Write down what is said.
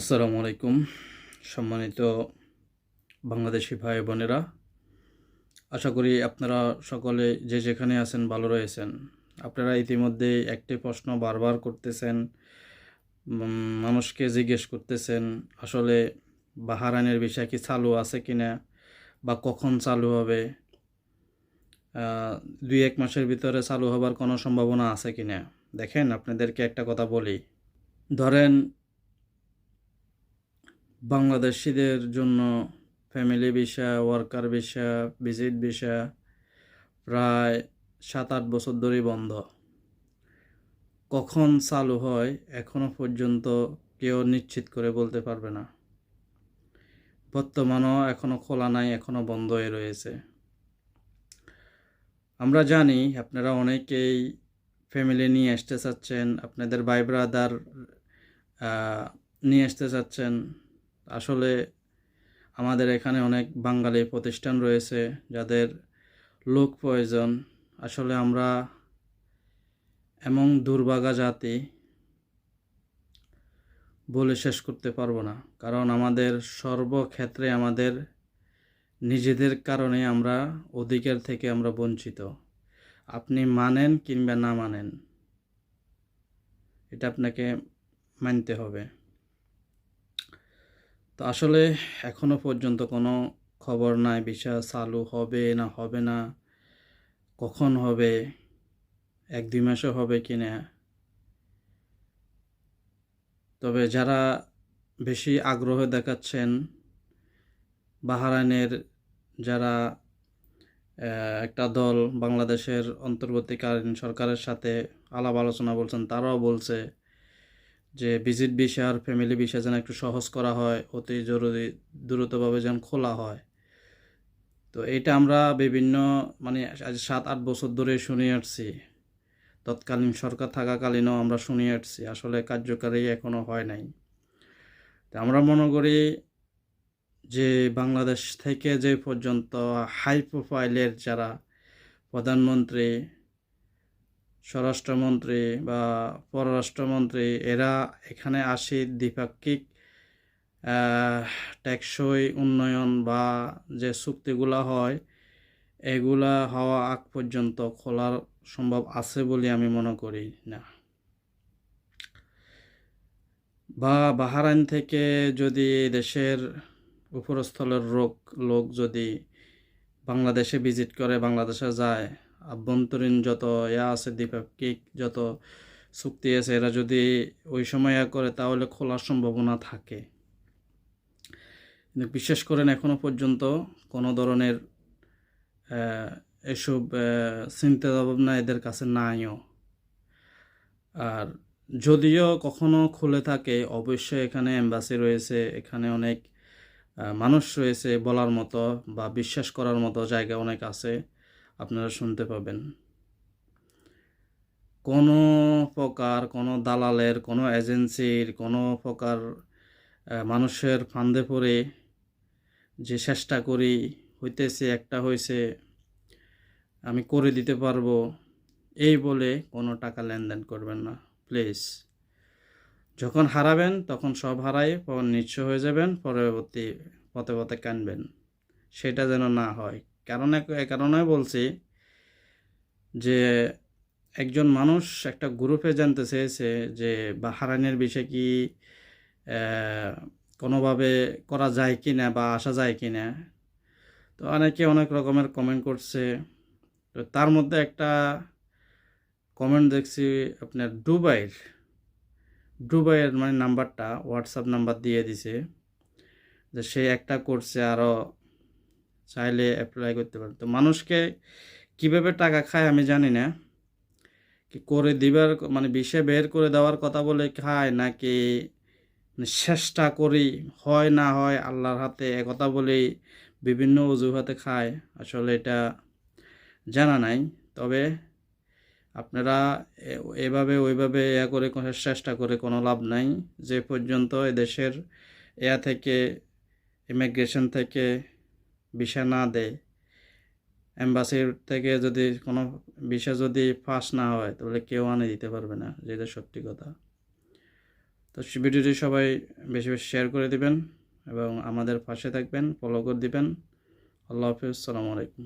আসসালামু আলাইকুম। সম্মানিত বাংলাদেশি ভাই বোনেরা, আশা করি আপনারা সকলে যে যেখানে আছেন ভালো রয়েছেন। আপনারা ইতিমধ্যে একটি প্রশ্ন বারবার করতেছেন মানুষকে জিজ্ঞেস করতেছেন, আসলে বাহারানের বিষয় কি চালু আছে কিনা বা কখন চালু হবে? দুই এক মাসের ভিতরে চালু হবার কোনো সম্ভাবনা আছে কিনা? দেখেন, আপনাদেরকে একটা কথা বলি। ধরেন বাংলাদেশিদের জন্য family visa worker visa visit visa প্রায় সাত আট বছর ধরেই বন্ধ। কখন চালু হয় এখনও পর্যন্ত কেউ নিশ্চিত করে বলতে পারবে না। বর্তমানও এখনও খোলা নাই, এখনও বন্ধ হয়ে রয়েছে। আমরা জানি আপনারা অনেকেই ফ্যামিলি নিয়ে আসতে চাচ্ছেন, আপনাদের ভাই ব্রাদার নিয়ে আসতে চাচ্ছেন। আসলে আমাদের এখানে অনেক বাঙালি প্রতিষ্ঠান রয়েছে যাদের লোক প্রয়োজন। আসলে আমরা এমন দুর্ভাগা জাতি বলে শেষ করতে পারব না। কারণ আমাদের সর্বক্ষেত্রে আমাদের নিজেদের কারণে আমরা অধিকার থেকে আমরা বঞ্চিত। আপনি মানেন কিংবা না মানেন, এটা আপনাকে মানতে হবে। তো আসলে এখনও পর্যন্ত কোনো খবর নাই, বিষয় চালু হবে না হবে না, কখন হবে, এক দুই মাসে হবে কি না? তবে যারা বেশি আগ্রহ দেখাচ্ছেন, বাহারাইনের যারা একটা দল বাংলাদেশের অন্তর্বর্তীকালীন সরকারের সাথে আলাপ আলোচনা বলছেন, তারাও বলছে যে ভিজিট ভিসা আর ফ্যামিলি ভিসা যেন একটু সহজ করা হয়, অতি জরুরি, দ্রুতভাবে যেন খোলা হয়। তো এটা আমরা বিভিন্ন মানে আজ সাত আট বছর ধরে শুনে আসছি। তৎকালীন সরকার থাকাকালীনও আমরা শুনে আসছি, আসলে কার্যকারী এখনও হয় নাই। তো আমরা মনে করি যে বাংলাদেশ থেকে যে পর্যন্ত হাই প্রোফাইলের যারা প্রধানমন্ত্রী স্বরাষ্ট্রমন্ত্রী বা পররাষ্ট্রমন্ত্রী, এরা এখানে আসে দ্বিপাক্ষিক টেকসই উন্নয়ন বা যে চুক্তিগুলা হয়, এগুলা হওয়া আগ পর্যন্ত খোলার সম্ভব আছে বলে আমি মনে করি না। বা বাহারাইন থেকে যদি দেশের উপরস্থলের লোক লোক যদি বাংলাদেশে ভিজিট করে, বাংলাদেশে যায় আভ্যন্তরীণ যত ইয়া আছে, দ্বিপাক্ষিক যত চুক্তি আছে, এরা যদি ওই সময় ইয়া করে, তাহলে খোলার সম্ভাবনা থাকে। বিশেষ করেন এখনও পর্যন্ত কোনো ধরনের এসব চিন্তা ভাবনা এদের কাছে নাইও। আর যদিও কখনো খুলে থাকে, অবশ্যই এখানে এম্বাসি রয়েছে, এখানে অনেক মানুষ রয়েছে বলার মতো বা বিশ্বাস করার মতো জায়গা অনেক আছে। আপনারা শুনতে পাবেন। কোনো প্রকার কোনো দালালের, কোনো এজেন্সির, কোনো প্রকার মানুষের ফান্দে পড়ে যে চেষ্টা করি, হইতেছে, একটা হয়েছে আমি করে দিতে পারব, এই বলে কোনো টাকা লেনদেন করবেন না। প্লিজ। যখন হারাবেন, তখন সব হারাই পর নিঃস্ব হয়ে যাবেন, পরবর্তী পথে পথে কানবেন। সেটা যেন না হয়। কারণ কারণে বলছি যে একজন মানুষ একটা গ্রুপে জানতে চেয়েছে যে বাহারাইনের বিষয়ে কি কোনোভাবে করা যায় কি না বা আসা যায় কি না তো অনেকে অনেক রকমের কমেন্ট করছে। তো তার মধ্যে একটা কমেন্ট দেখছি আপনার দুবাইয়ের দুবাইয়ের মানে নাম্বারটা হোয়াটসঅ্যাপ নাম্বার দিয়ে দিছে যে সে একটা করছে আরও চাইলে অ্যাপ্লাই করতে পারে। তো মানুষকে কীভাবে টাকা খায় আমি জানি না। কি করে দিবার মানে বিষে বের করে দেওয়ার কথা বলে খায় নাকি মানে চেষ্টা করি, হয় না হয় আল্লাহর হাতে একথা বলেই বিভিন্ন অজুহাতে খায়। আসলে এটা জানা নাই। তবে আপনারা এভাবে ওইভাবে ইয়া করে চেষ্টা করে কোনো লাভ নাই। যে পর্যন্ত এদেশের এয়া থেকে ইমিগ্রেশন থেকে ভিসা না দেয়। এম্বাসির থেকে যদি কোনো ভিসা যদি পাস না হয়, তাহলে কেউ আনে দিতে পারবে না যেটা সত্যি কথা। তো ভিডিওটি সবাই বেশি বেশি শেয়ার করে দিবেন এবং আমাদের পাশে থাকবেন ফলো করে দিবেন। আল্লাহ হাফিজ সালামু আলাইকুম।